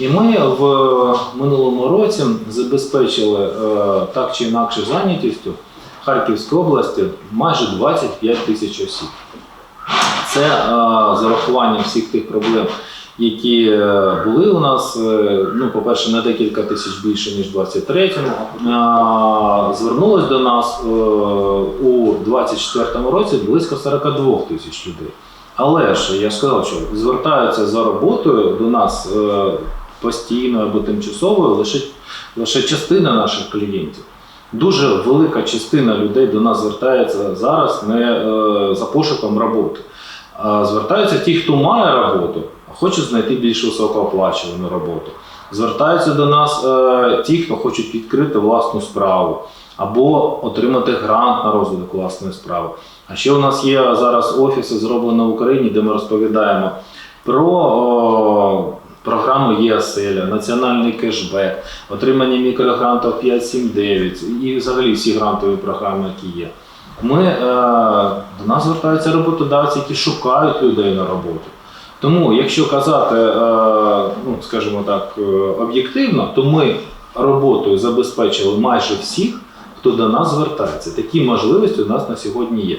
І ми в минулому році забезпечили е, так чи інакше зайнятістю Харківської області майже 25 тисяч осіб. Це е, з урахуванням всіх тих проблем, які е, були у нас. Ну, по-перше, на декілька тисяч більше, ніж в 23-му. Е, Звернулось до нас у 24-му році близько 42 тисяч людей. Але ж я сказав, що звертаються за роботою до нас е, постійно або тимчасовою лише, лише частина наших клієнтів. Дуже велика частина людей до нас звертається зараз не е, за пошуком роботи. А звертаються ті, хто має роботу, а хоче знайти більш високооплачувану роботу. Звертаються до нас е, ті, хто хочуть відкрити власну справу або отримати грант на розвиток власної справи. А ще у нас є зараз офіси, зроблені в Україні, де ми розповідаємо про о, програму ЄАСЕЛЯ, національний кешбек, отримання мікрогрантів 579 і взагалі всі грантові програми, які є. Ми, е, до нас звертаються роботодавці, які шукають людей на роботу. Тому, якщо казати, е, ну, скажімо так, е, об'єктивно, то ми роботою забезпечили майже всіх, хто до нас звертається. Такі можливості у нас на сьогодні є.